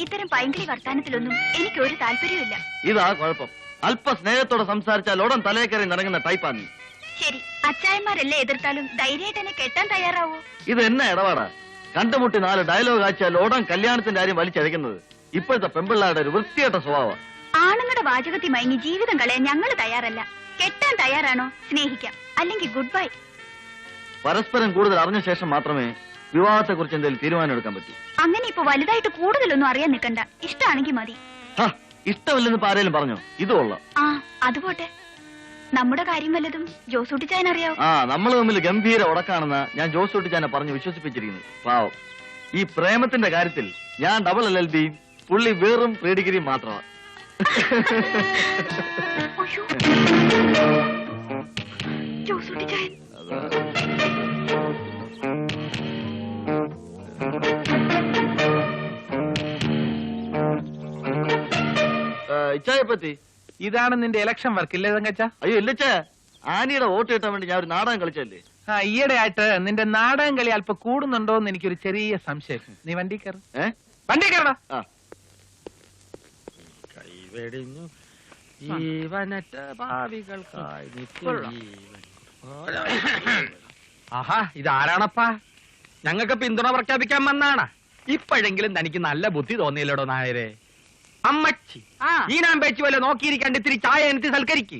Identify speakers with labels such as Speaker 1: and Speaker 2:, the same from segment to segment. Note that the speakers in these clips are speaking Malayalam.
Speaker 1: ഇത്തരം പൈങ്കിളി വർത്താനത്തിലൊന്നും എനിക്ക് ഒരു താല്പര്യമില്ല
Speaker 2: ഇതാ കുഴപ്പം. അല്പ സ്നേഹത്തോടെ സംസാരിച്ചാൽ ഉടൻ തലയക്കറി നിറങ്ങുന്ന ടൈപ്പാണ്
Speaker 1: ശരി അച്ചായന്മാരെല്ലാം എതിർത്താലും ധൈര്യമായിട്ട് എന്നെ കെട്ടാൻ തയ്യാറാവോ.
Speaker 2: ഇത് എന്നെ ഇടപാടാ? കണ്ടുമുട്ടി നാല് ഡയലോഗ് ആച്ചാൽ ഉടൻ കല്യാണത്തിന്റെ കാര്യം വലിച്ചഴക്കുന്നത് ഇപ്പോഴത്തെ പെമ്പിള്ളാരുടെ ഒരു വൃത്തിയായിട്ട സ്വഭാവം.
Speaker 1: ആണുങ്ങളുടെ വാചകത്തിൽ മയങ്ങി ജീവിതം കളയാൻ ഞങ്ങൾ തയ്യാറല്ല. കെട്ടാൻ തയ്യാറാണോ? സ്നേഹിക്കാം. അല്ലെങ്കിൽ ഗുഡ് ബൈ
Speaker 2: പരസ്പരം കൂടുതൽ അറിഞ്ഞ ശേഷം മാത്രമേ വിവാഹത്തെ കുറിച്ച് എന്തെങ്കിലും തീരുമാനം എടുക്കാൻ പറ്റി?
Speaker 1: അങ്ങനെ ഇപ്പൊ വലുതായിട്ട് കൂടുതലൊന്നും അറിയാൻ നിൽക്കണ്ട. ഇഷ്ടമാണെങ്കിൽ മതി.
Speaker 2: ഇഷ്ടമല്ലെന്ന് ആരേലും പറഞ്ഞോ? ഇത് കൊള്ളാം.
Speaker 1: ആ അത് പോട്ടെ. നമ്മുടെ കാര്യം വല്ലതും ജോസൂട്ടിച്ചായൻ അറിയാവോ
Speaker 2: ആ നമ്മൾ തമ്മിൽ ഗംഭീര ഉടക്കാണെന്ന് ഞാൻ ജോസ് പറഞ്ഞു വിശ്വസിപ്പിച്ചിരിക്കുന്നത്. പാവം. ഈ പ്രേമത്തിന്റെ കാര്യത്തിൽ ഞാൻ ഡബിൾ എൽ എൽ ബിയും പുള്ളി വെറും പ്രീ ഡിഗ്രിയും മാത്രമാണ്.
Speaker 1: അയ്യോ. ജോസൂട്ടിച്ചായൻ
Speaker 2: ഇച്ചായെ പറ്റി
Speaker 3: ഇതാണ് നിന്റെ ഇലക്ഷൻ വർക്ക് ഇല്ലേ തങ്കച്ച
Speaker 2: അയ്യോ ഇല്ലച്ച ആനിയുടെ വോട്ട് കിട്ടാൻ വേണ്ടി ഞാൻ ഒരു നാടകം കളിച്ചല്ലേ
Speaker 3: ആ ഈയിടെ ആയിട്ട് നിന്റെ നാടകം കളി അല്പം കൂടുന്നുണ്ടോ എന്ന് എനിക്കൊരു ചെറിയ സംശയം. നീ വണ്ടി കയറ. വണ്ടി
Speaker 2: കയറ
Speaker 4: കൈവെടിഞ്ഞു. ജീവനറ്റ ഭാവികൾക്കായി നിത്യജീവൻ. ആഹാ ഇതാരാണപ്പാ ഞങ്ങൾക്ക് പിന്തുണ പ്രഖ്യാപിക്കാൻ വന്നാണ്. ഇപ്പോഴെങ്കിലും തനിക്ക് നല്ല ബുദ്ധി തോന്നിയില്ലടോ നായരെ? അമ്മച്ചി. ഈ നാം പേച്ച് വല്ല നോക്കിയിരിക്കാണ്ട് ഇത്തിരി ചായ എനിക്ക് സൽക്കരിക്ക്.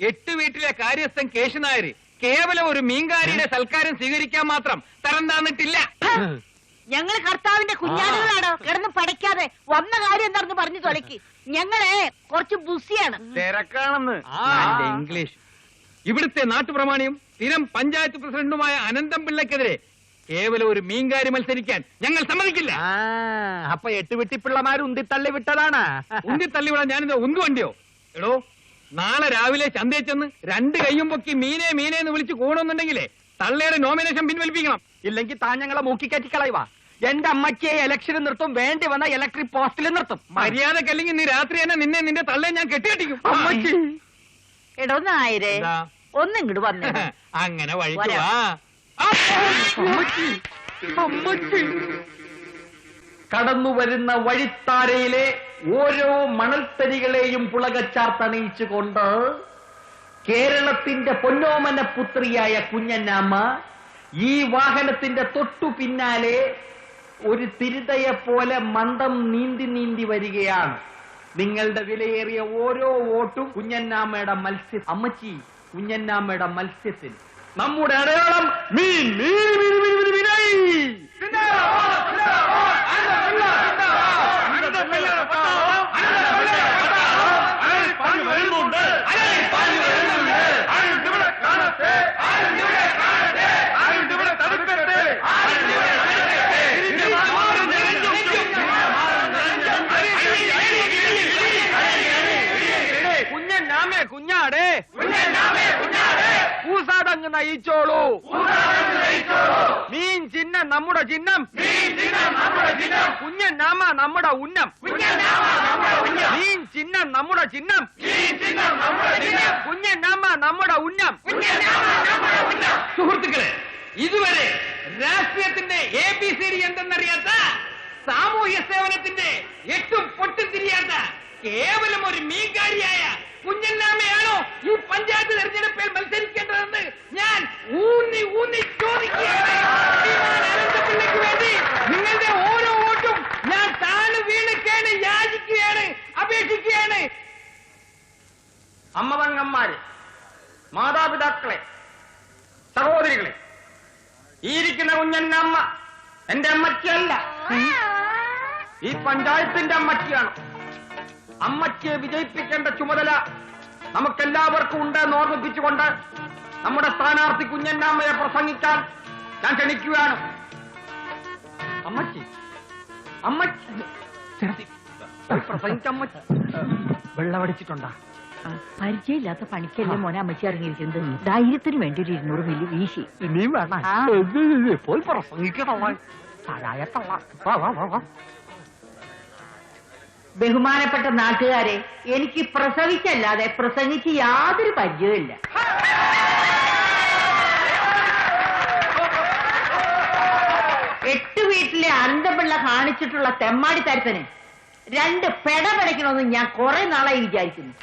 Speaker 3: എട്ട് വീട്ടിലെ കാര്യസ്ഥൻ കേശുനായര് കേവലം ഒരു മീൻകാരിയുടെ സൽക്കാരം സ്വീകരിക്കാൻ മാത്രം തരം താന്നിട്ടില്ല.
Speaker 5: ഞങ്ങൾ കർത്താവിന്റെ കുഞ്ഞാടുകളാണ്. കിടന്ന് പഠിക്കാതെ വന്ന കാര്യം എന്താണെന്ന് പറഞ്ഞു തൊലക്ക് ഞങ്ങളെ കുറച്ച് ബുസിയാണ്.
Speaker 3: തിരക്കാണെന്ന്. ഇംഗ്ലീഷ്. ഇവിടുത്തെ നാട്ടുപ്രമാണിയും സ്ഥിരം പഞ്ചായത്ത് പ്രസിഡന്റുമായ അനന്തം പിള്ളയ്ക്കെതിരെ കേവലം ഒരു മീൻകാരി മത്സരിക്കാൻ. ഞങ്ങൾ സമ്മതിക്കില്ല.
Speaker 4: ആ അപ്പൊ എട്ട് വെട്ടിപ്പിള്ളമാര് ഉന്തിത്തള്ളി വിട്ടതാണ്.
Speaker 3: ഉന്തി തള്ളിവിടാൻ ഞാനിത് ഉന്തു വണ്ടിയോ? എടോ നാളെ രാവിലെ ചന്തയിൽ ചെന്ന് രണ്ട് കൈയും പൊക്കി മീനെ മീനെ എന്ന് വിളിച്ച് കൂടണമെന്നുണ്ടെങ്കിലേ തള്ളയുടെ നോമിനേഷൻ പിൻവലിപ്പിക്കണം.
Speaker 4: ഇല്ലെങ്കിൽ താൻ ഞങ്ങളെ മൂക്കിക്കറ്റി കളയുക എന്റെ അമ്മയ്ക്ക് ഇലക്ഷന് നിർത്തും വേണ്ടി വന്ന ഇലക്ട്രിക് പോസ്റ്റിൽ നിർത്തും.
Speaker 3: മര്യാദക്കല്ലെങ്കിൽ നീ രാത്രി തന്നെ നിന്നെ നിന്റെ തള്ളയെ ഞാൻ കെട്ടികെട്ടിക്കും
Speaker 4: അമ്മച്ചി.
Speaker 5: എടോ നായരെ
Speaker 3: എന്താ?
Speaker 5: ഒന്നിങ്ങോട്ട് വന്നേ.
Speaker 3: അങ്ങനെ വഴിക്ക്
Speaker 5: വരാം.
Speaker 3: വാ.
Speaker 4: കടന്നു വരുന്ന വഴിത്താരയിലെ ഓരോ മണൽത്തരികളെയും പുളകച്ചാർത്തണിയിച്ചുകൊണ്ട് കേരളത്തിന്റെ പൊന്നോമന പുത്രിയായ കുഞ്ഞന്നാമ്മ ഈ വാഹനത്തിന്റെ തൊട്ടു പിന്നാലെ ഒരു തിരുതയെ പോലെ മന്ദം നീന്തി നീന്തി വരികയാണ്. നിങ്ങളുടെ വിലയേറിയ ഓരോ വോട്ടും കുഞ്ഞന്നാമ്മയുടെ മത്സ്യ അമ്മച്ചി കുഞ്ഞന്നാമ്മയുടെ മത്സ്യത്തിന്. നമ്മുടെ അടയാളം മീൻ മീൻ മീൻ മീൻ മീൻ മീനായി കുഞ്ഞന്നാമേ കുഞ്ഞാടേ പൂസാതങ്ങ് നയിച്ചോളൂ മീൻ ചിഹ്നം നമ്മുടെ ചിഹ്നം. കുഞ്ഞന്നാമ നമ്മുടെ ഉന്നം. മീൻ ചിഹ്നം നമ്മുടെ ചിഹ്നം. കുഞ്ഞന്നാമ നമ്മുടെ ഉന്നം.
Speaker 3: സുഹൃത്തുക്കളെ ഇതുവരെ രാഷ്ട്രീയത്തിന്റെ എ ബി സി ഡി എന്തെന്നറിയാത്ത സാമൂഹ്യ സേവനത്തിന്റെ എട്ടും പൊട്ടും തിരിയാത്ത കേവലം ഒരു മീൻകാരിയായ കുഞ്ഞന്നാമയാണോ ഈ പഞ്ചായത്ത് തെരഞ്ഞെടുപ്പിൽ മത്സരിക്കേണ്ടതെന്ന് ഞാൻ ഊന്നി ഊന്നി ചോദിക്കുകയാണ്. അനന്തപിള്ളയ്ക്ക് വേണ്ടി നിങ്ങളുടെ ഓരോ വോട്ടും ഞാൻ താഴ് വീണൊക്കെയാണ് യാചിക്കുകയാണ് അപേക്ഷിക്കുകയാണ്.
Speaker 4: അമ്മവങ്ങന്മാര് മാതാപിതാക്കളെ സഹോദരികളെ ഈ ഇരിക്കുന്ന കുഞ്ഞന്നമ്മ എന്റെ അമ്മയ്ക്കല്ല ഈ പഞ്ചായത്തിന്റെ അമ്മച്ചിയാണ്. അമ്മച്ചിയെ വിജയിപ്പിക്കേണ്ട ചുമതല നമുക്കെല്ലാവർക്കും ഉണ്ടെന്ന് ഓർമ്മിപ്പിച്ചുകൊണ്ട് നമ്മുടെ സ്ഥാനാർത്ഥി കുഞ്ഞന്നാമ്മയെ പ്രസംഗിക്കാൻ ഞാൻ ക്ഷണിക്കുകയാണ്. അമ്മച്ചി അമ്മച്ചി. വെള്ളമടിച്ചിട്ടുണ്ടാ
Speaker 5: പരിചയമില്ലാത്ത പണിക്കല്ലേ മോനെ അമ്മച്ചി ഇറങ്ങിയിരിക്കുന്നത്. ധൈര്യത്തിന് വേണ്ടി ഒരു ഇരുന്നൂറ് മില്ലി വീശി.
Speaker 4: ഇനിയും വേണം. പോയി പ്രസംഗിക്കണോ തള്ള.
Speaker 5: ബഹുമാനപ്പെട്ട നാട്ടുകാരെ എനിക്ക് പ്രസവിച്ചല്ലാതെ പ്രസംഗിച്ച് യാതൊരു പരിചയമില്ല എട്ട്
Speaker 6: വീട്ടിലെ അന്തപിള്ള കാണിച്ചിട്ടുള്ള തെമ്മാടി തരത്തിന് രണ്ട് പെട പിടയ്ക്കണമെന്ന് ഞാൻ കുറെ നാളായി വിചാരിക്കുന്നു.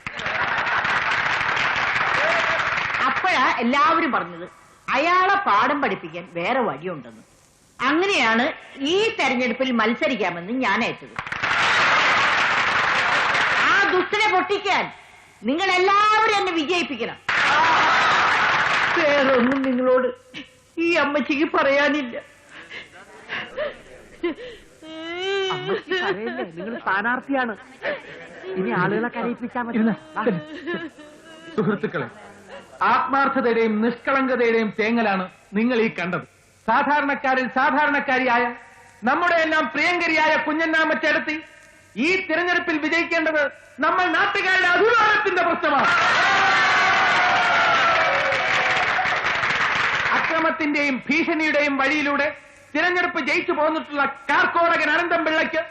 Speaker 6: അപ്പോഴാ എല്ലാവരും പറഞ്ഞത് അയാളെ പാഠം പഠിപ്പിക്കാൻ വേറെ വഴിയുണ്ടെന്ന്. അങ്ങനെയാണ് ഈ തെരഞ്ഞെടുപ്പിൽ മത്സരിക്കാമെന്ന് ഞാൻ ഏറ്റത് ആ ദുഷ്ടനെ പൊട്ടിക്കാൻ നിങ്ങൾ എല്ലാവരും എന്നെ വിജയിപ്പിക്കണം. വേറൊന്നും നിങ്ങളോട് ഈ അമ്മച്ചിക്ക് പറയാനില്ല.
Speaker 7: നിങ്ങൾ സ്ഥാനാർത്ഥിയാണ്. ഇനി ആളുകളെ കരയിപ്പിച്ചാൽ മതി. സുഹൃത്തുക്കളെ ആത്മാർത്ഥതയുടെയും നിഷ്കളങ്കതയുടെയും തേങ്ങലാണ് നിങ്ങൾ ഈ കണ്ടത്. സാധാരണക്കാരിൽ സാധാരണക്കാരിയായ നമ്മുടെ എല്ലാം പ്രിയങ്കരിയായ കുഞ്ഞന്നാമച്ചെടുത്തി ഈ തിരഞ്ഞെടുപ്പിൽ വിജയിക്കേണ്ടത് നമ്മൾ നാട്ടുകാരുടെ അഭിമാനത്തിന്റെ പ്രശ്നമാണ് അക്രമത്തിന്റെയും ഭീഷണിയുടെയും വഴിയിലൂടെ തിരഞ്ഞെടുപ്പ് ജയിച്ചു പോന്നിട്ടുള്ള കാർക്കോടകൻ അനന്തം പിള്ളയ്ക്ക്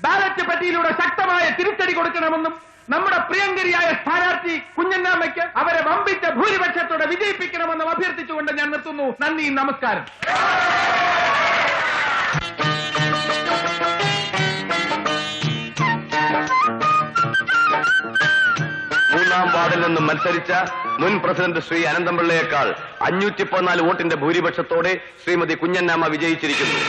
Speaker 7: ബാലറ്റ് പറ്റിയിലൂടെ ശക്തമായ തിരിച്ചടി കൊടുക്കണമെന്നും നമ്മുടെ പ്രിയങ്കരിയായ സ്ഥാനാർത്ഥി കുഞ്ഞന്നാമയ്ക്ക് അവരെ വമ്പിച്ച ഭൂരിപക്ഷത്തോടെ വിജയിപ്പിക്കണമെന്നും അഭ്യർത്ഥിച്ചുകൊണ്ട് ഞാൻ നിർത്തുന്നു. നന്ദി നമസ്കാരം.
Speaker 8: നിന്നും മത്സരിച്ച മുൻ പ്രസിഡന്റ് ശ്രീ അനന്തപിള്ളയേക്കാൾ അഞ്ഞൂറ്റി പതിനാല് വോട്ടിന്റെ ഭൂരിപക്ഷത്തോടെ ശ്രീമതി കുഞ്ഞന്നാമ വിജയിച്ചിരിക്കുന്നു.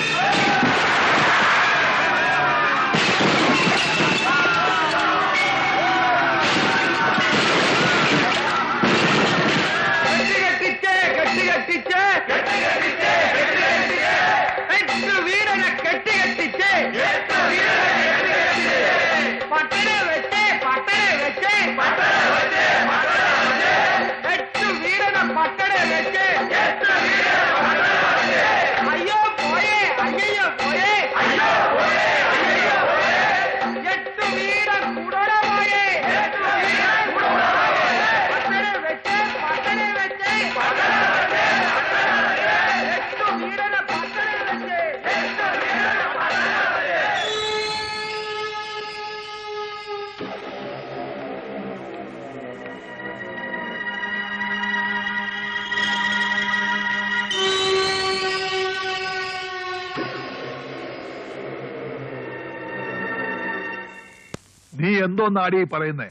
Speaker 9: എന്തോന്നാടി പറയുന്നേ?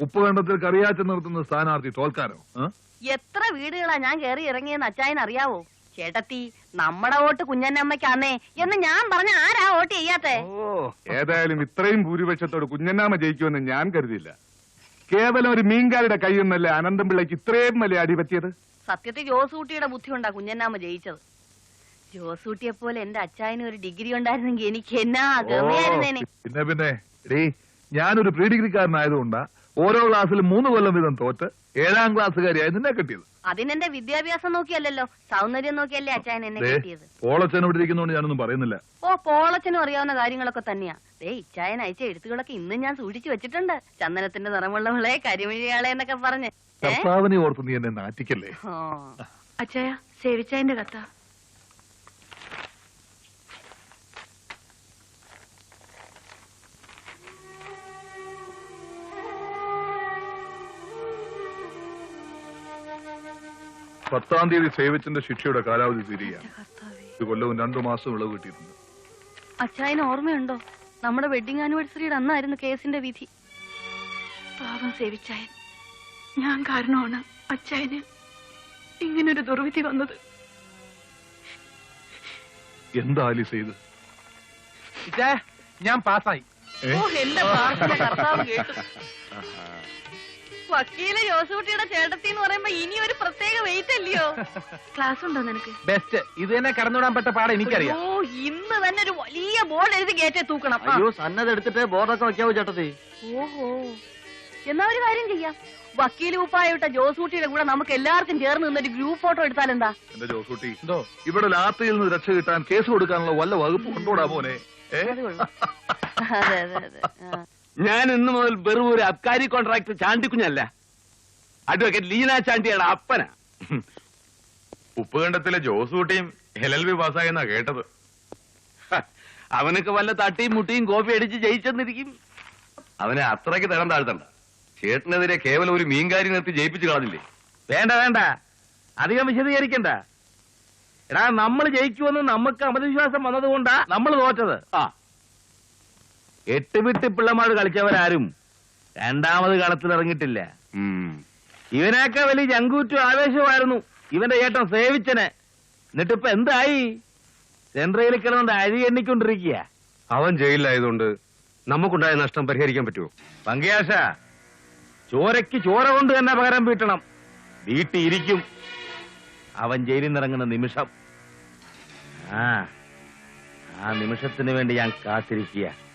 Speaker 9: ഉപ്പുകണ്ടത്തിൽ കറിയാച്ച നിർത്തുന്ന സ്ഥാനാർത്ഥി തോൽക്കാരോ?
Speaker 6: എത്ര വീടുകളാ ഞാൻ കയറി ഇറങ്ങിയെന്ന് അച്ചായൻ അറിയാവോ? ചേട്ടത്തി നമ്മുടെ വോട്ട് കുഞ്ഞന്നമ്മയ്ക്കാന്നേ എന്ന് ഞാൻ പറഞ്ഞ ആരാ വോട്ട് ചെയ്യാത്തേ?
Speaker 9: ഓ ഏതായാലും ഇത്രയും ഭൂരിപക്ഷത്തോട് കുഞ്ഞന്നാമ ജയിക്കുമെന്ന് ഞാൻ കരുതിയില്ല. കേവലം ഒരു മീൻകാരുടെ കയ്യിൽ നിന്നല്ലേ അനന്തം പിള്ളയ്ക്ക് ഇത്രയും വലിയ അടി പറ്റിയത്
Speaker 6: സത്യത്തിൽ ജോസൂട്ടിയുടെ ബുദ്ധി കൊണ്ടാ കുഞ്ഞന്നാമ്മ ജയിച്ചത്. ജോസൂട്ടിയെ പോലെ എന്റെ അച്ചായന് ഒരു ഡിഗ്രി ഉണ്ടായിരുന്നെങ്കിൽ എനിക്ക് എന്നാ
Speaker 9: പിന്നെ പിന്നെ ഞാനൊരു പ്രീ ഡിഗ്രിക്കാരനായതുകൊണ്ടാ ഓരോ ക്ലാസ്സിലും മൂന്ന് കൊല്ലം വീതം തോറ്റ് ഏഴാം ക്ലാസ്സുകാരിയായി നിന്നെ കിട്ടിയത്.
Speaker 6: അതിനെന്റെ വിദ്യാഭ്യാസം നോക്കിയല്ലോ സൗന്ദര്യം നോക്കിയല്ലേ അച്ഛൻ എന്നെ കിട്ടിയത്?
Speaker 9: പോളച്ചൻ ഇവിടെ ഇരിക്കുന്നോണ്ട് ഞാനൊന്നും പറയുന്നില്ല.
Speaker 6: ഓ പോളച്ചനും അറിയാവുന്ന കാര്യങ്ങളൊക്കെ തന്നെയാ. ദേ ഇച്ചായൻ അയച്ച എഴുത്തുകളൊക്കെ ഇന്നും ഞാൻ സൂക്ഷിച്ചു വെച്ചിട്ടുണ്ട്. ചന്ദനത്തിന്റെ നിറമുള്ളവളെ കരിമിഴിയാളെ എന്നൊക്കെ പറഞ്ഞ്?
Speaker 9: കർത്താവിനെ ഓർത്ത് നീ എന്നെ നാറ്റിക്കല്ലേ?
Speaker 1: അച്ഛായ സേവിച്ചായന്റെ കത്ത.
Speaker 9: പത്താം തീയതി സേവിച്ചന്റെ ശിക്ഷയുടെ കാലാവധി തിരികെ ഒരു കൊല്ലവും രണ്ടു മാസം ഇളവ് കിട്ടിയിട്ടുണ്ട്.
Speaker 6: അച്ചായന് ഓർമ്മയുണ്ടോ? നമ്മുടെ വെഡിങ് ആനിവേഴ്സറിയുടെ അന്നായിരുന്നു കേസിന്റെ വിധി.
Speaker 1: പാവം സേവിച്ചായൻ. ഞാൻ കാരണമാണ് അച്ചായന് ഇങ്ങനൊരു ദുർവിധി വന്നത്.
Speaker 9: എന്താ ചെയ്ത്?
Speaker 7: ഞാൻ പാസ്സായി?
Speaker 6: ഓ എന്റെ പ്രാർത്ഥന കർത്താവ് കേട്ടു. വക്കീൽ ജോസൂട്ടിയുടെ ചേട്ടത്തി എന്ന് പറയുമ്പോ ഇനി ഒരു പ്രത്യേക വെയിറ്റ് അല്ലയോ?
Speaker 1: ക്ലാസ് ഉണ്ടോ നിനക്ക്?
Speaker 7: ബെസ്റ്റ് ഇത് തന്നെ കടന്നുവിടാൻ പറ്റ പാടെ എനിക്കറിയാം.
Speaker 6: ഓ ഇന്ന് തന്നെ ഒരു വലിയ ബോർഡ് എഴുതി ഗേറ്റേ തൂക്കണം. ആ.
Speaker 2: അയ്യോ സന്നദ്ധ എടുത്തിട്ട് ബോർഡൊക്കെ വെക്കാവോ ചേട്ടത്തി.
Speaker 6: ഓഹോ. എന്നാ ഒരു കാര്യം ചെയ്യാം. വക്കീൽ ഉപ്പായിട്ട ജോസൂട്ടിയുടെ കൂടെ നമുക്ക് എല്ലാവർക്കും ചേർന്ന് നിന്നൊരു ഗ്രൂപ്പ് ഫോട്ടോ എടുത്താലെന്താ
Speaker 9: എന്റെ ജോസൂട്ടി
Speaker 7: എന്തോ?
Speaker 9: ഇവിടെ ലാത്തിയിൽ നിന്ന് രക്ഷ കിട്ടാൻ കേസ് കൊടുക്കാനുള്ള വല്ല വകുപ്പ് കൊണ്ടോടാ മോനെ? ഏ?
Speaker 6: അത്. അതെ അതെ അതെ. ആ.
Speaker 8: ഞാൻ ഇന്ന് മുതൽ വെറും ഒരു അബ്കാരി കോൺട്രാക്ടർ ചാണ്ടിക്കുഞ്ഞല്ല. അഡ്വക്കേറ്റ് ലീന ചാണ്ടിയുടെ അപ്പന.
Speaker 9: ഉപ്പുകണ്ടത്തിലെ ജോസൂട്ടിയും എൽ എൽ ബി പാസ്സായെന്നാ കേട്ടത്.
Speaker 8: അവനൊക്കെ വല്ല തട്ടിയും മുട്ടിയും കോപ്പി അടിച്ച് ജയിച്ചെന്നിരിക്കും. അവനെ അത്രയ്ക്ക് തരം താഴ്ത്തണ്ട. ചേട്ടനെതിരെ കേവലം ഒരു മീൻകാരി നിർത്തി ജയിപ്പിച്ചു കളഞ്ഞില്ലേ?
Speaker 7: വേണ്ട വേണ്ട. അധികം വിശദീകരിക്കണ്ട.
Speaker 10: എടാ നമ്മൾ ജയിക്കുമെന്ന് നമുക്ക് അമതവിശ്വാസം വന്നതുകൊണ്ടാ നമ്മൾ തോറ്റത്. ആ. എട്ട് വിട്ട് പിള്ളമാട് കളിച്ചവരാരും രണ്ടാമത് കളത്തിൽ ഇറങ്ങിട്ടില്ല
Speaker 8: ഉം.
Speaker 10: ഇവനൊക്കെ വലിയ ജങ്കൂറ്റും ആവേശമായിരുന്നു ഇവന്റെ ഏട്ടൻ സേവിച്ചനെ. എന്നിട്ടിപ്പോ എന്തായി? സെൻട്രയിൽ കിടന്നുകൊണ്ട് അരി എണ്ണിക്കൊണ്ടിരിക്കുക.
Speaker 8: അവൻ ജയിലിലായതുകൊണ്ട് നമുക്കുണ്ടായ നഷ്ടം പരിഹരിക്കാൻ പറ്റുമോ?
Speaker 10: പങ്കയാശ ചോരയ്ക്ക് ചോര കൊണ്ട് തന്നെ പകരം വീട്ടണം. വീട്ടിയിരിക്കും അവൻ ജയിലിൽ നിന്നിറങ്ങുന്ന നിമിഷം. ആ ആ നിമിഷത്തിന് വേണ്ടി ഞാൻ കാത്തിരിക്കുക.